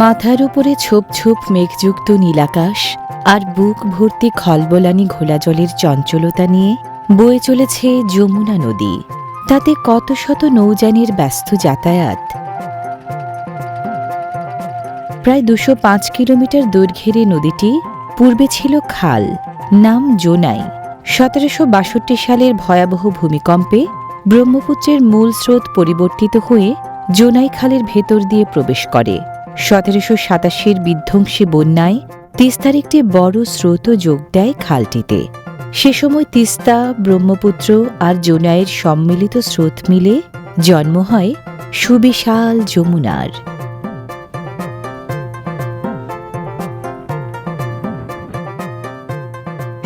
মাথার উপরে ছোপ ছোপ মেঘযুক্ত নীলাকাশ আর বুক ভর্তি খলবলানি ঘোলা জলের চঞ্চলতা নিয়ে বয়ে চলেছে যমুনা নদী। তাতে কত শত নৌযানের ব্যস্ত যাতায়াত। প্রায় দুশো পাঁচ কিলোমিটার দৈর্ঘ্যের নদীটি পূর্বে ছিল খাল, নাম জোনাই। সতেরোশো বাষট্টি সালের ভয়াবহ ভূমিকম্পে ব্রহ্মপুত্রের মূল স্রোত পরিবর্তিত হয়ে জোনাই খালের ভেতর দিয়ে প্রবেশ করে। সতেরোশো সাতাশির বিধ্বংসী বন্যায় তিস্তার একটি বড় স্রোত যোগ দেয় খালটিতে। সে সময় তিস্তা, ব্রহ্মপুত্র আর জোনায়ের সম্মিলিত স্রোত মিলে জন্ম হয় সুবিশাল যমুনার।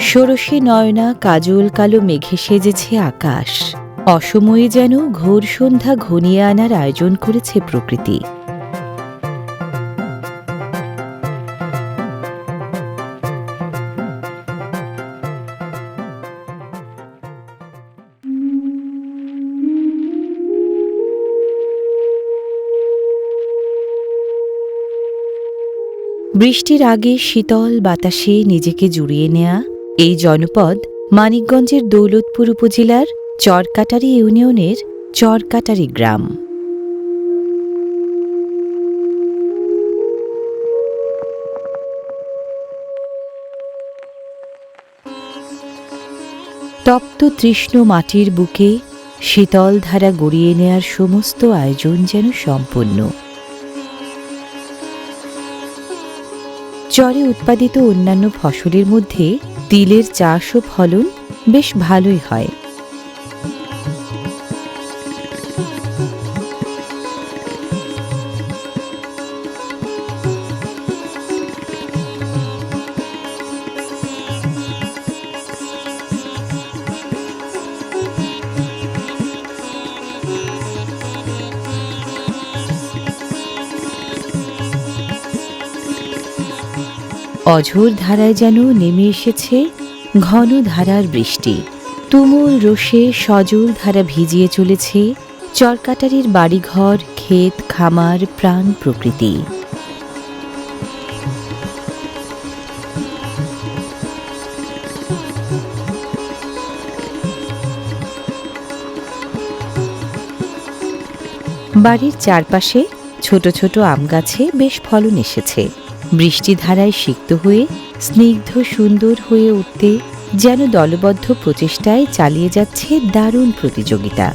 ষোড়শী নয়না কাজল কালো মেঘে সেজেছে আকাশ। অসময়ে যেন ঘোর সন্ধ্যা ঘনিয়ে আনার আয়োজন করেছে প্রকৃতি। বৃষ্টির আগে শীতল বাতাসে নিজেকে জুড়িয়ে নেয়া এই জনপদ মানিকগঞ্জের দৌলতপুর উপজেলার চরকাটারি ইউনিয়নের চরকাটারি গ্রাম। তপ্ত তৃষ্ণ মাটির বুকে শীতল ধারা গড়িয়ে নেয়ার সমস্ত আয়োজন যেন সম্পন্ন। চরে উৎপাদিত অন্যান্য ফসলের মধ্যে তিলের চাষ ও ফলন বেশ ভালোই হয়। অঝোর ধারায় যেন নেমে এসেছে ঘন ধারার বৃষ্টি। তুমুল রোষে সজল ধারা ভিজিয়ে চলেছে চরকাটারির বাড়িঘর, ক্ষেত, খামার, প্রাণ প্রকৃতি। বাড়ির চারপাশে ছোট ছোট আম গাছে বেশ ফলন এসেছে। বৃষ্টি ধারায় সিক্ত হয়ে, স্নিগ্ধ সুন্দর হয়ে উঠতে যেন দলবদ্ধ প্রচেষ্টায় চালিয়ে যাচ্ছে দারুণ প্রতিযোগিতা।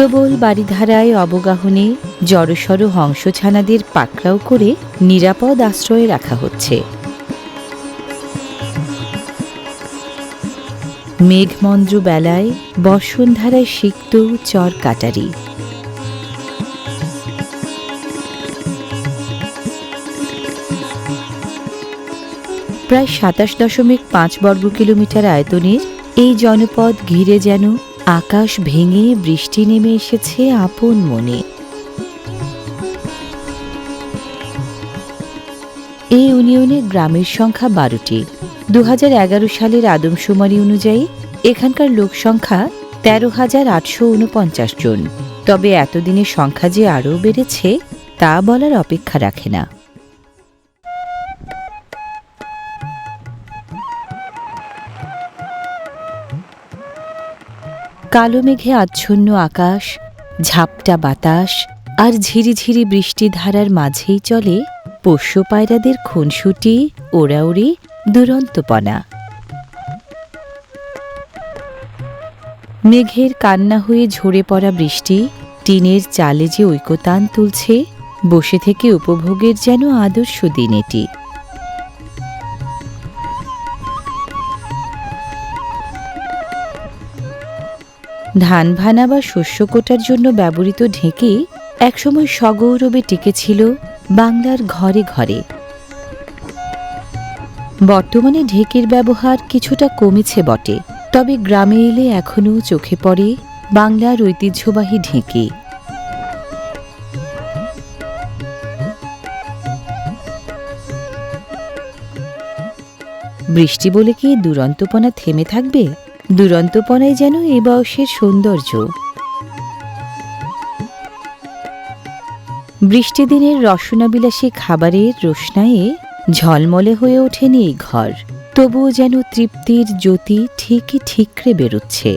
প্রবল বাড়িধারায় অবগাহনে জড়সড় হংসছানাদের পাকড়াও করে নিরাপদ আশ্রয়ে রাখা হচ্ছে। মেঘমন্দ্র বেলায় বর্ষণধারায় সিক্ত চর কাটারি। প্রায় সাতাশ দশমিক পাঁচ বর্গ কিলোমিটার আয়তনের এই জনপদ ঘিরে যেন আকাশ ভেঙে বৃষ্টি নেমে এসেছে আপন মনে। এই ইউনিয়নে গ্রামের সংখ্যা বারোটি। দু হাজার এগারো সালের আদমশুমারি অনুযায়ী এখানকার লোক সংখ্যা তেরো হাজার আটশো উনপঞ্চাশ জন। তবে এতদিনের সংখ্যা যে আরও বেড়েছে, তা বলার অপেক্ষা রাখে না। কালো মেঘে আচ্ছন্ন আকাশ, ঝাপটা বাতাস আর ঝিরিঝিরি বৃষ্টিধারার মাঝেই চলে পোষ্য পায়রাদের খুনসুটি, ওড়াউড়ি, দুরন্তপনা। মেঘের কান্না হয়ে ঝরে পড়া বৃষ্টি টিনের চালে যে ঐকতান তুলছে, বসে থেকে উপভোগের যেন আদর্শ দিন এটি। ধান ভানা বা শস্য কোটার জন্য ব্যবহৃত ঢেঁকি একসময় সগৌরবে টিকেছিল বাংলার ঘরে ঘরে। বর্তমানে ঢেঁকির ব্যবহার কিছুটা কমেছে বটে, তবে গ্রামে এলে এখনও চোখে পড়ে বাংলার ঐতিহ্যবাহী ঢেঁকি। বৃষ্টি বলে কি দুরন্তপনা থেমে থাকবে? দুরন্তপনাই যেন এ বয়সের সৌন্দর্য। বৃষ্টি দিনের রসনাবিলাসী খাবারের রোশনায়ে ঝলমলে হয়ে ওঠেনি এই ঘর। তবুও যেন তৃপ্তির জ্যোতি ঠিকই ঠিকরে বেরোচ্ছে।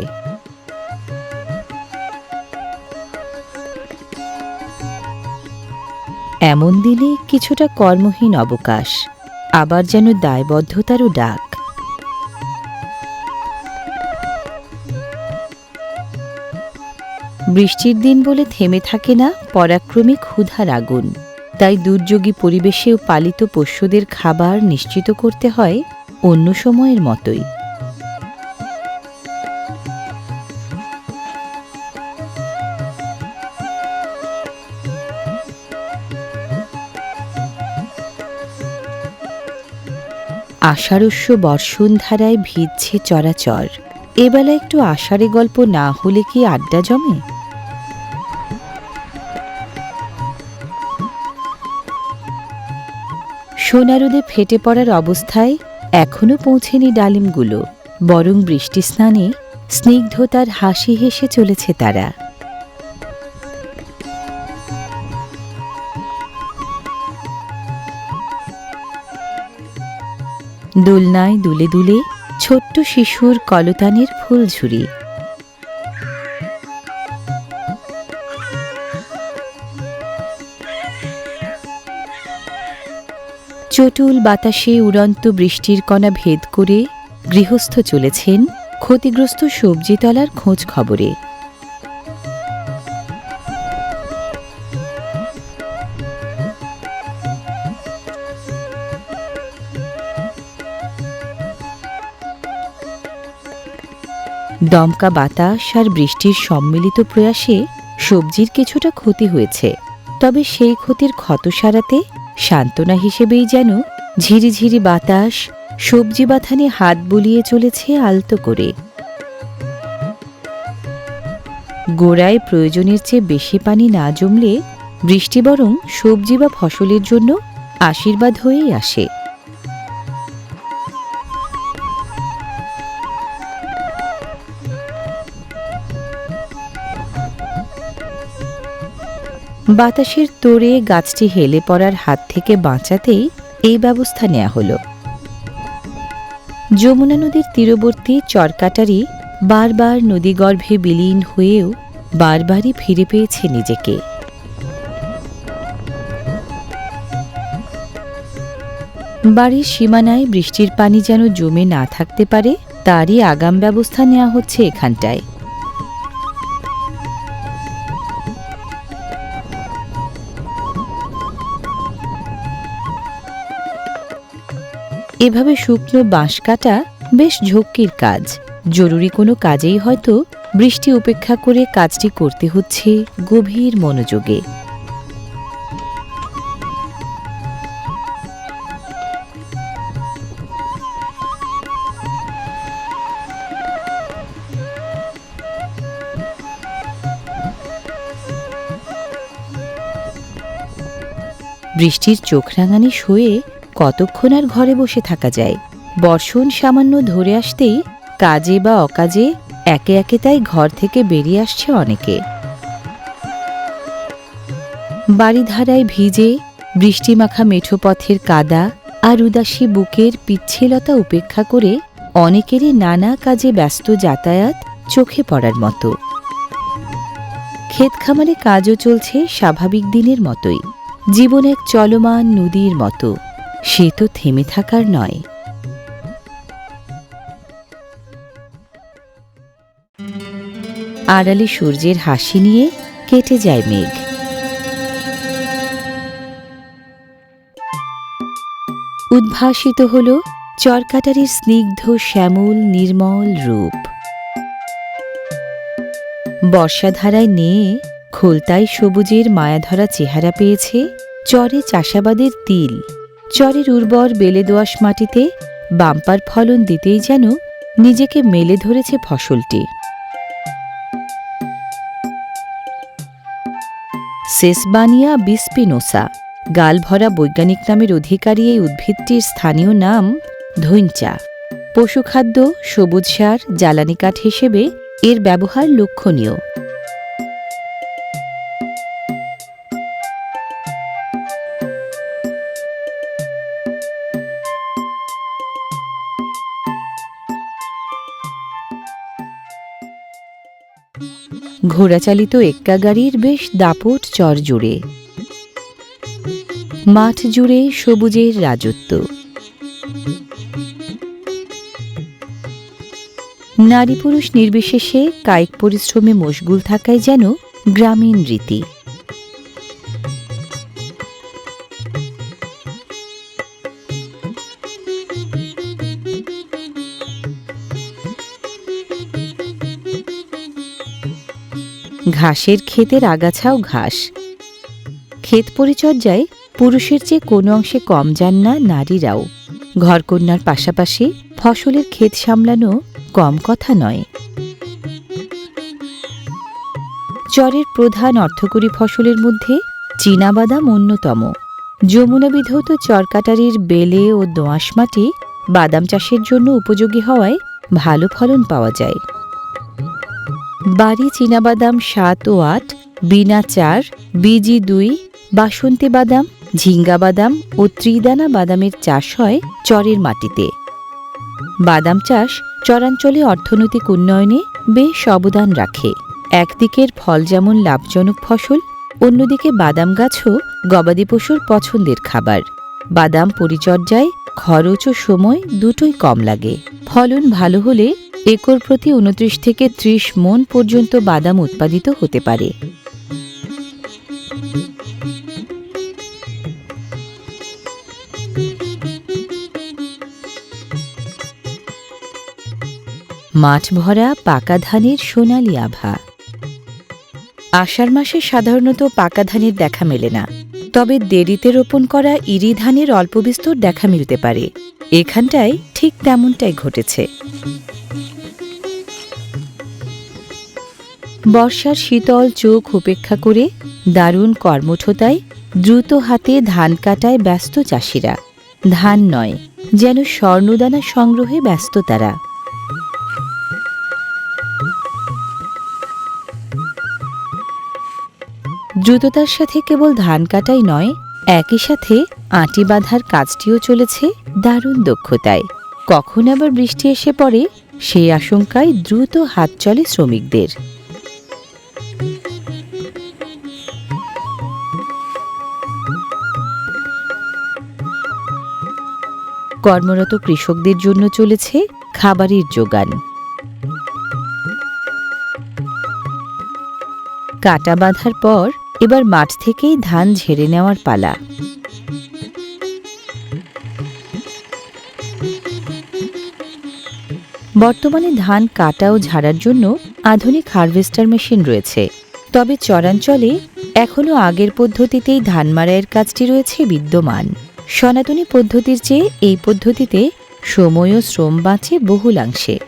এমন দিনে কিছুটা কর্মহীন অবকাশ, আবার যেন দায়বদ্ধতারও ডাক। বৃষ্টির দিন বলে থেমে থাকে না পরাক্রমে ক্ষুধার আগুন। তাই দুর্যোগী পরিবেশেও পালিত পোষ্যদের খাবার নিশ্চিত করতে হয় অন্য সময়ের মতোই। আষাঢ়স্য বর্ষণ ধারায় ভিজছে চরাচর। এবেলা একটু আষাঢ়ে গল্প না হলে কি আড্ডা জমে? সোনারোদে ফেটে পড়ার অবস্থায় এখনও পৌঁছেনি ডালিমগুলো, বরং বৃষ্টি স্নানে স্নিগ্ধতার হাসি হেসে চলেছে তারা। দোলনায় দুলে দুলে ছোট্ট শিশুর কলতানের ফুলঝুরি চটুল বাতাসে উড়ন্ত বৃষ্টির কণা ভেদ করে গৃহস্থ চলেছেন ক্ষতিগ্রস্ত সবজিতলার খোঁজ খবরে। দমকা বাতাস আর বৃষ্টির সম্মিলিত প্রয়াসে সবজির কিছুটা ক্ষতি হয়েছে, তবে সেই ক্ষতির ক্ষত সারাতে সান্ত্বনা হিসেবেই যেন ঝিরিঝিরি বাতাস, সবজি বাথানে হাত বুলিয়ে চলেছে আলতো করে। গোড়ায় প্রয়োজনের চেয়ে বেশি পানি না জমলে বৃষ্টি বরং সবজি বা ফসলের জন্য আশীর্বাদ হয়েই আসে। বাতাসের তোড়ে গাছটি হেলে পড়ার হাত থেকে বাঁচাতেই এই ব্যবস্থা নেওয়া হলো। যমুনা নদীর তীরবর্তী চরকাটারি বারবার নদীগর্ভে বিলীন হয়েও বারবারই ফিরে পেয়েছে নিজেকে। বাড়ির সীমানায় বৃষ্টির পানি যেন জমে না থাকতে পারে, তারই আগাম ব্যবস্থা নেওয়া হচ্ছে এখানটায়। এভাবে শুকনো বাঁশ কাটা বেশ ঝক্কির কাজ। জরুরি কোনো কাজেই হয়তো বৃষ্টি উপেক্ষা করে কাজটি করতে হচ্ছে গভীর মনোযোগে। বৃষ্টির চোখ রাঙানি শুয়ে কতক্ষণ আর ঘরে বসে থাকা যায়। বর্ষণ সামান্য ধরে আসতেই কাজে বা অকাজে একে একে তাই ঘর থেকে বেরিয়ে আসছে অনেকে। বাড়িধারায় ভিজে, বৃষ্টিমাখা মেঠো পথের কাদা আর উদাসী বুকের পিচ্ছিলতা উপেক্ষা করে অনেকেরই নানা কাজে ব্যস্ত যাতায়াত চোখে পড়ার মতো। ক্ষেত খামারে কাজও চলছে স্বাভাবিক দিনের মতোই। জীবন এক চলমান নদীর মতো। সে তো থেমে থাকার নয়। আড়ালে সূর্যের হাসি নিয়ে কেটে যায় মেঘ। উদ্ভাসিত হল চরকাটারির স্নিগ্ধ, শ্যামল, নির্মল রূপ। বর্ষাধারায় নিয়ে খোলতায় সবুজের মায়াধরা চেহারা পেয়েছে চরে চাষাবাদের তিল। চরের উর্বর বেলে দোয়াশ মাটিতে বাম্পার ফলন দিতেই যেন নিজেকে মেলে ধরেছে ফসলটি। সেসবানিয়া বিসপিনোসা, গালভরা বৈজ্ঞানিক নামের অধিকারী এই উদ্ভিদটির স্থানীয় নাম ধৈঞ্চা পশুখাদ্য, সবুজ সার, জ্বালানি কাঠ হিসেবে এর ব্যবহার লক্ষণীয়। ঘোড়াচালিত এক্কা গাড়ির বেশ দাপট চর জুড়ে। মাঠ জুড়ে সবুজের রাজত্ব। নারী পুরুষ নির্বিশেষে কায়িক পরিশ্রমে মশগুল থাকায় যেন গ্রামীণ রীতি। ঘাসের ক্ষেতের আগাছাও ঘাস। ক্ষেত পরিচর্যায় পুরুষের চেয়ে কোনো অংশে কম যান না নারীরাও। ঘরকন্যার পাশাপাশি ফসলের ক্ষেত সামলানো কম কথা নয়। চরের প্রধান অর্থকরী ফসলের মধ্যে চীনাবাদাম অন্যতম। যমুনা বিধৌত চরকাটারির বেলে ও দোআঁশ মাটি বাদাম চাষের জন্য উপযোগী হওয়ায় ভালো ফলন পাওয়া যায়। বাড়ি চীনাবাদাম সাত ও আট, বিনা চার, বিজি দুই, বাসন্তী বাদাম, ঝিঙ্গা বাদাম ও ত্রিদানা বাদামের চাষ হয় চরের মাটিতে। বাদাম চাষ চরাঞ্চলে অর্থনৈতিক উন্নয়নে বেশ অবদান রাখে। একদিকের ফল যেমন লাভজনক ফসল, অন্যদিকে বাদাম গাছও গবাদি পশুর পছন্দের খাবার। বাদাম পরিচর্যায় খরচ ও সময় দুটোই কম লাগে। ফলন ভালো হলে একর প্রতি উনত্রিশ থেকে ত্রিশ মন পর্যন্ত বাদাম উৎপাদিত হতে পারে। মাঠ ভরা পাকা ধানের সোনালি আভা। আষাঢ় মাসে সাধারণত পাকা ধানের দেখা মেলে না। তবে দেরিতে রোপণ করা ইরি ধানের অল্প বিস্তর দেখা মিলতে পারে। এখানটায় ঠিক তেমনটাই ঘটেছে। বর্ষার শীতল চোখ উপেক্ষা করে দারুণ কর্মঠতায় দ্রুত হাতে ধান কাটায় ব্যস্ত চাষিরা। ধান নয়, যেন স্বর্ণদানা সংগ্রহে ব্যস্ত তারা। দ্রুততার সাথে কেবল ধান কাটাই নয়, একই সাথে আঁটি বাঁধার কাজটিও চলেছে দারুণ দক্ষতায়। কখন আবার বৃষ্টি এসে পড়ে, সেই আশঙ্কায় দ্রুত হাত চলে শ্রমিকদের। কর্মরত কৃষকদের জন্য চলেছে খাবারের যোগান। কাটা বাঁধার পর এবার মাঠ থেকেই ধান ঝেড়ে নেওয়ার পালা। বর্তমানে ধান কাটা ও ঝাড়ার জন্য আধুনিক হারভেস্টার মেশিন রয়েছে। তবে চরাঞ্চলে এখনও আগের পদ্ধতিতেই ধান মাড়াইয়ের কাজটি রয়েছে বিদ্যমান। সনাতনী পদ্ধতির চেয়ে এই পদ্ধতিতে সময় ও শ্রম বাঁচে বহুলাংশে।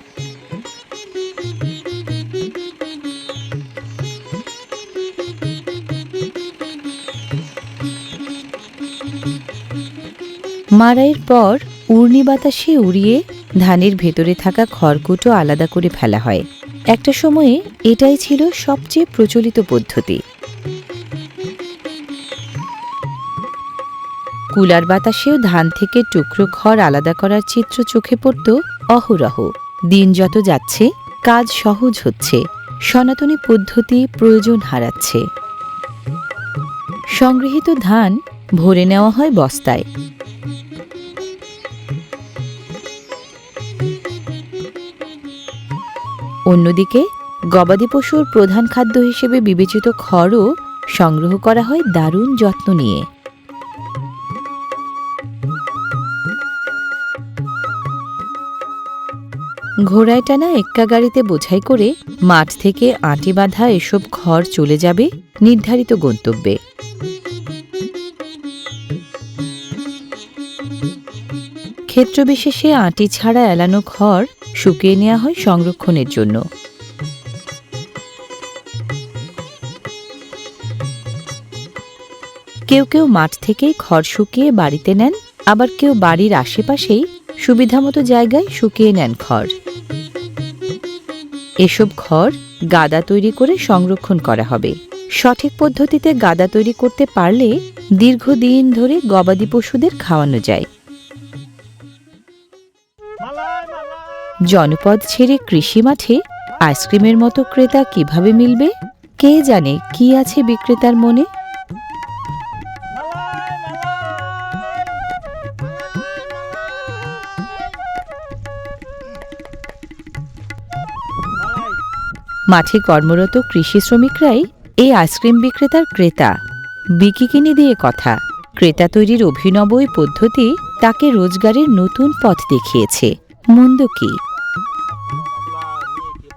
মাড়াইয়ের পর উর্নি বাতাসে উড়িয়ে ধানের ভেতরে থাকা খড়কুটো আলাদা করে ফেলা হয়। একটা সময়ে এটাই ছিল সবচেয়ে প্রচলিত পদ্ধতি। কুলার বাতাসেও ধান থেকে টুকরো খড় আলাদা করার চিত্র চোখে পড়ত অহরহ। দিন যত যাচ্ছে, কাজ সহজ হচ্ছে, সনাতনী পদ্ধতি প্রয়োজন হারাচ্ছে। সংগৃহীত ধান, ভরে নেওয়া হয় বস্তায়। অন্যদিকে, গবাদি পশুর প্রধান খাদ্য হিসেবে বিবেচিত খড়ও সংগ্রহ করা হয় দারুণ যত্ন নিয়ে। ঘোড়ায় টানা এক্কা গাড়িতে বোঝাই করে মাঠ থেকে আঁটি বাঁধা এসব ঘর চলে যাবে নির্ধারিত গন্তব্যে। ক্ষেত্রবিশেষে আঁটি ছাড়া এলানো খড় শুকিয়ে নেওয়া হয় সংরক্ষণের জন্য। কেউ কেউ মাঠ থেকেই খড় শুকিয়ে বাড়িতে নেন, আবার কেউ বাড়ির আশেপাশেই সুবিধামতো জায়গায় শুকিয়ে নেন খড়। এসব খড় গাদা তৈরি করে সংরক্ষণ করা হবে। সঠিক পদ্ধতিতে গাদা তৈরি করতে পারলে দীর্ঘদিন ধরে গবাদি পশুদের খাওয়ানো যায়। জনপদ ছেড়ে কৃষি মাঠে আইসক্রিমের মতো ক্রেতা কীভাবে মিলবে? কে জানে কি আছে বিক্রেতার মনে? মাঠে কর্মরত কৃষি শ্রমিকরাই এই আইসক্রিম বিক্রেতার ক্রেতা। বিকিকিনি দিয়ে কথা। ক্রেতা তৈরির অভিনব পদ্ধতি তাকে রোজগারের নতুন পথ দেখিয়েছে। মন্দ কি?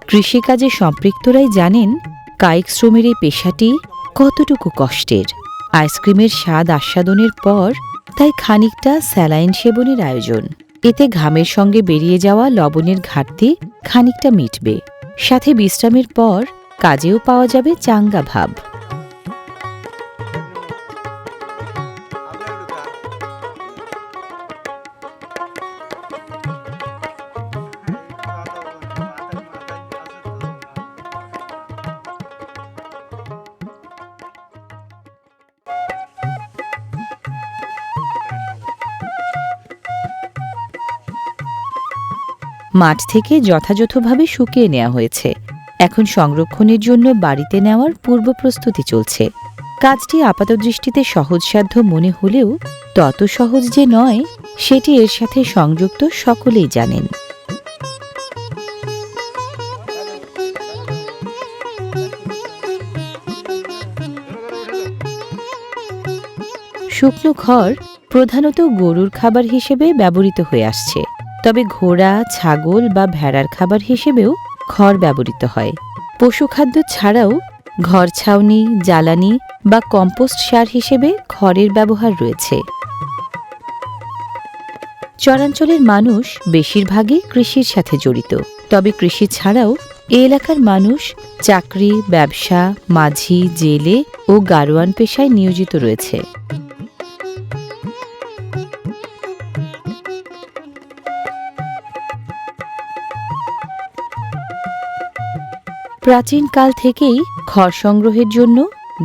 কৃষিকাজে সম্পৃক্তরাই জানেন, কায়িক শ্রমের এই পেশাটি কতটুকু কষ্টের। আইসক্রিমের স্বাদ আস্বাদনের পর তাই খানিকটা স্যালাইন সেবনের আয়োজন। এতে ঘামের সঙ্গে বেরিয়ে যাওয়া লবণের ঘাটতি খানিকটা মিটবে। সাথে বিশ্রামের পর কাজেও পাওয়া যাবে চাঙ্গা ভাব। মাঠ থেকে যথাযথভাবে শুকিয়ে নেওয়া হয়েছে। এখন সংরক্ষণের জন্য বাড়িতে নেওয়ার পূর্ব প্রস্তুতি চলছে। কাজটি আপাতদৃষ্টিতে সহজসাধ্য মনে হলেও তত সহজ যে নয়, সেটি এর সাথে সংযুক্ত সকলেই জানেন। শুকনো খড় প্রধানত গরুর খাবার হিসেবে ব্যবহৃত হয়ে আসছে। তবে ঘোড়া, ছাগল বা ভেড়ার খাবার হিসেবেও খড় ব্যবহৃত হয়। পশুখাদ্য ছাড়াও ঘর ছাউনি, জ্বালানি বা কম্পোস্ট সার হিসেবে খড়ের ব্যবহার রয়েছে। চরাঞ্চলের মানুষ বেশিরভাগই কৃষির সাথে জড়িত। তবে কৃষি ছাড়াও এ এলাকার মানুষ চাকরি, ব্যবসা, মাঝি, জেলে ও গারোয়ান পেশায় নিয়োজিত রয়েছে। প্রাচীনকাল থেকেই খড় সংগ্রহের জন্য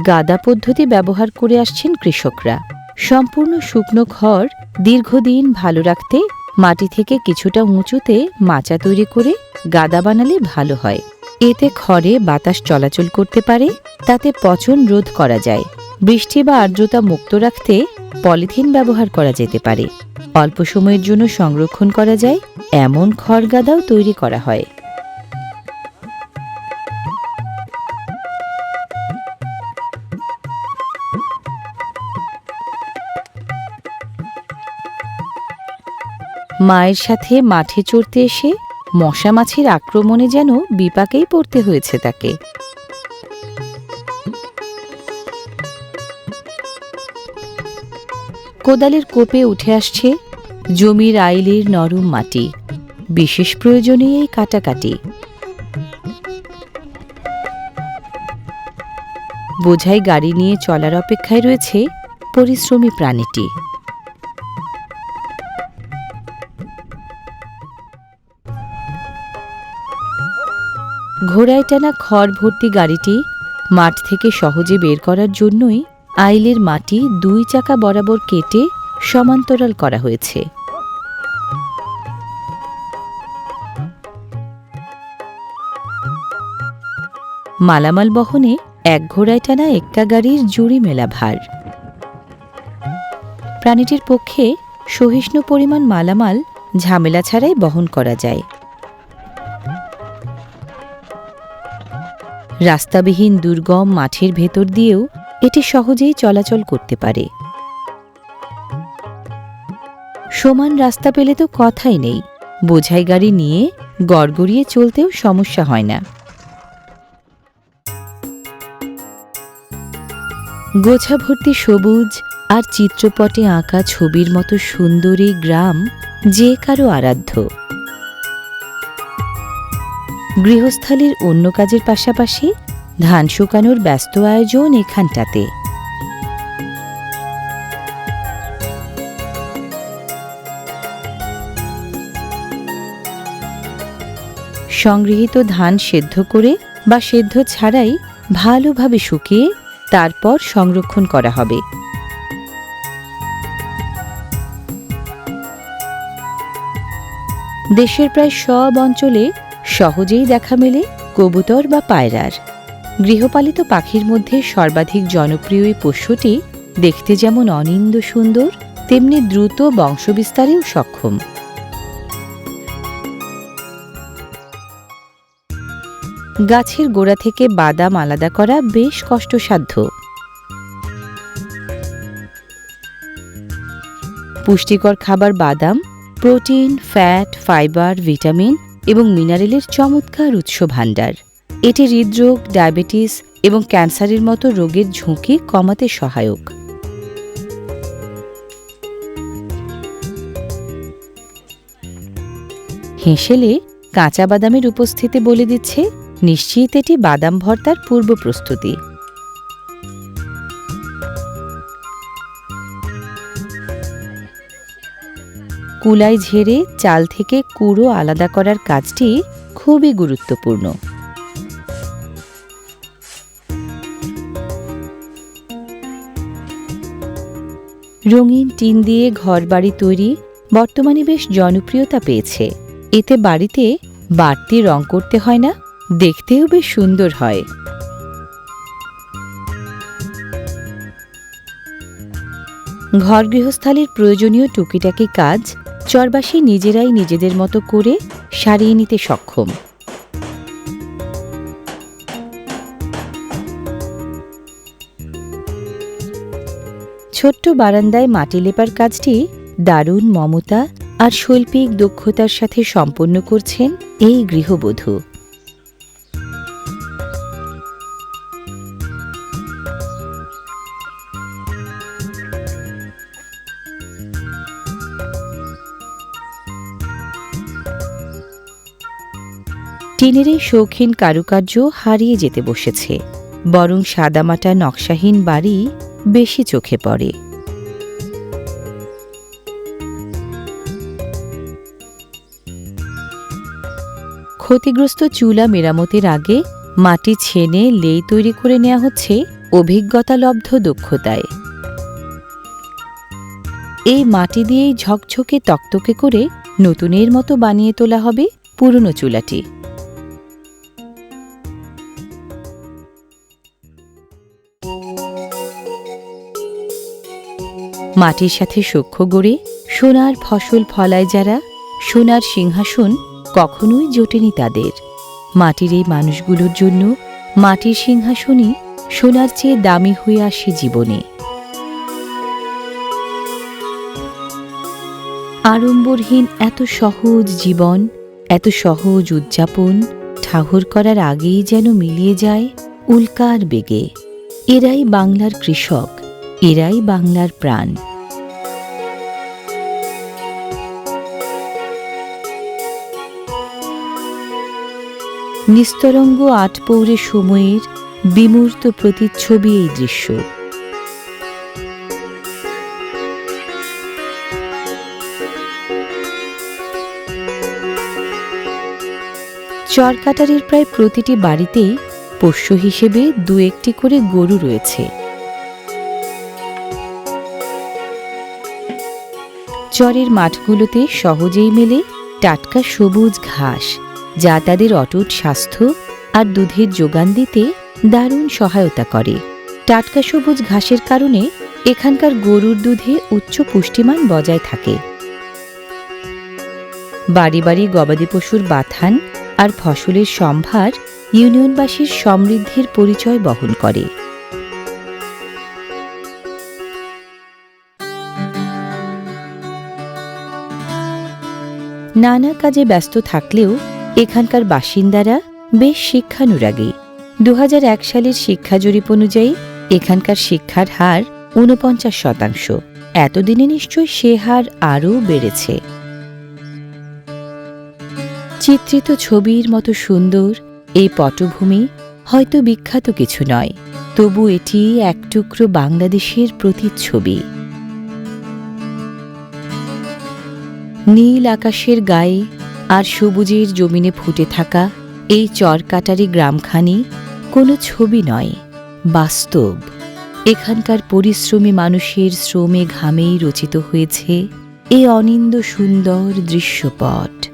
গাদা পদ্ধতি ব্যবহার করে আসছেন কৃষকরা। সম্পূর্ণ শুকনো খড় দীর্ঘদিন ভালো রাখতে, মাটি থেকে কিছুটা উঁচুতে মাচা তৈরি করে গাদা বানালে ভালো হয়। এতে খড়ে বাতাস চলাচল করতে পারে, তাতে পচন রোধ করা যায়। বৃষ্টি বা আর্দ্রতা মুক্ত রাখতে পলিথিন ব্যবহার করা যেতে পারে। অল্প সময়ের জন্য সংরক্ষণ করা যায়, এমন খড় গাদাও তৈরি করা হয়। মায়ের সাথে মাঠে চড়তে এসে মশা মাছির আক্রমণে যেন বিপাকেই পড়তে হয়েছে তাকে। কোদালের কোপে উঠে আসছে জমির আইলের নরম মাটি। বিশেষ প্রয়োজনে এই কাটাকাটি। বোঝাই গাড়ি নিয়ে চলার অপেক্ষায় রয়েছে পরিশ্রমী প্রাণীটি। ঘোড়ায় টানা খড় ভর্তি গাড়িটি মাঠ থেকে সহজে বের করার জন্যই আইলের মাটি দুই চাকা বরাবর কেটে সমান্তরাল করা হয়েছে। মালামাল বহনে এক ঘোড়ায় টানা এক্কা গাড়ির জুড়ি মেলা ভার। প্রাণীটির পক্ষে সহিষ্ণু পরিমাণ মালামাল ঝামেলা ছাড়াই বহন করা যায়। রাস্তাবিহীন দুর্গম মাঠের ভেতর দিয়েও এটি সহজেই চলাচল করতে পারে। সমান রাস্তা পেলে তো কথাই নেই। বোঝাই গাড়ি নিয়ে গড়গড়িয়ে চলতেও সমস্যা হয় না। গোছা ভর্তি সবুজ আর চিত্রপটে আঁকা ছবির মতো সুন্দরী গ্রাম যে কারও আরাধ্য। গৃহস্থালির অন্য কাজের পাশাপাশি ধান শুকানোর ব্যস্ত আয়োজন এখানটাতে। সংগৃহীত ধান সেদ্ধ করে বা সেদ্ধ ছাড়াই ভালোভাবে শুকিয়ে তারপর সংরক্ষণ করা হবে। দেশের প্রায় সব অঞ্চলে সহজেই দেখা মেলে কবুতর বা পায়রার। গৃহপালিত পাখির মধ্যে সর্বাধিক জনপ্রিয় এই পোষ্যটি দেখতে যেমন অনিন্দ সুন্দর, তেমনি দ্রুত বংশবিস্তারেও সক্ষম। গাছের গোড়া থেকে বাদাম আলাদা করা বেশ কষ্টসাধ্য। পুষ্টিকর খাবার বাদাম, প্রোটিন, ফ্যাট, ফাইবার, ভিটামিন এবং মিনারেলের চমৎকার উৎস ভাণ্ডার। এটি হৃদরোগ, ডায়াবেটিস এবং ক্যান্সারের মতো রোগের ঝুঁকি কমাতে সহায়ক। হেঁসেলে কাঁচা বাদামের উপস্থিতি বলে দিচ্ছে, নিশ্চিত এটি বাদাম ভর্তার পূর্ব প্রস্তুতি। কুলাই ঝেড়ে চাল থেকে কুড়ো আলাদা করার কাজটি খুবই গুরুত্বপূর্ণ। রঙিন টিন দিয়ে ঘরবাড়ি তৈরি বর্তমানে বেশ জনপ্রিয়তা পেয়েছে। এতে বাড়িতে বাড়তি রং করতে হয় না, দেখতেও বেশ সুন্দর হয়। ঘর গৃহস্থালির প্রয়োজনীয় টুকিটাকি কাজ চরবাসী নিজেরাই নিজেদের মতো করে সারিয়ে নিতে সক্ষম। ছোট্ট বারান্দায় মাটি লেপার কাজটি দারুণ মমতা আর শৈল্পিক দক্ষতার সাথে সম্পন্ন করছেন এই গৃহবধূ। টিনের এই শৌখিন কারুকার্য হারিয়ে যেতে বসেছে। বরং সাদামাটা নকশাহীন বাড়ি বেশি চোখে পড়ে। ক্ষতিগ্রস্ত চুলা মেরামতের আগে মাটি ছেনে লেই তৈরি করে নেওয়া হচ্ছে অভিজ্ঞতালব্ধ দক্ষতায়। এই মাটি দিয়েই ঝকঝকে তকতকে করে নতুনের মতো বানিয়ে তোলা হবে পুরনো চুলাটি। মাটির সাথে সখ্য গড়ে সোনার ফসল ফলায় যারা, সোনার সিংহাসন কখনোই জোটেনি তাদের। মাটির এই মানুষগুলোর জন্য মাটির সিংহাসনই সোনার চেয়ে দামি হয়ে আসে জীবনে। আড়ম্বরহীন এত সহজ জীবন, এত সহজ উদযাপন, ঠাহর করার আগেই যেন মিলিয়ে যায় উল্কার বেগে। এরাই বাংলার কৃষক। এরাই বাংলার প্রাণ। নিস্তরঙ্গ আটপৌরে সময়ের বিমূর্ত প্রতিচ্ছবি এই দৃশ্য। চরকাটারির প্রায় প্রতিটি বাড়িতেই পোষ্য হিসেবে দু একটি করে গরু রয়েছে। চরের মাঠগুলোতে সহজেই মেলে টাটকা সবুজ ঘাস, যা তাদের অটুট স্বাস্থ্য আর দুধের যোগান দিতে দারুণ সহায়তা করে। টাটকা সবুজ ঘাসের কারণে এখানকার গরুর দুধে উচ্চ পুষ্টিমান বজায় থাকে। বাড়ি বাড়ি গবাদি পশুর বাথান আর ফসলের সম্ভার ইউনিয়নবাসীর সমৃদ্ধির পরিচয় বহন করে। নানা কাজে ব্যস্ত থাকলেও এখানকার বাসিন্দারা বেশ শিক্ষানুরাগী। দু হাজার এক সালের শিক্ষা জরিপ অনুযায়ী এখানকার শিক্ষার হার ঊনপঞ্চাশ শতাংশ। এতদিনে নিশ্চয় সে হার আরও বেড়েছে। চিত্রিত ছবির মতো সুন্দর এই পটভূমি হয়তো বিখ্যাত কিছু নয়, তবু এটি এক টুকরো বাংলাদেশের প্রতিচ্ছবি। নীল আকাশের গায়ে আর সবুজের জমিনে ফুটে থাকা এই চরকাটারি গ্রামখানি কোনো ছবি নয়, বাস্তব। এখানকার পরিশ্রমী মানুষের শ্রমে ঘামেই রচিত হয়েছে এ অনিন্দ সুন্দর দৃশ্যপট।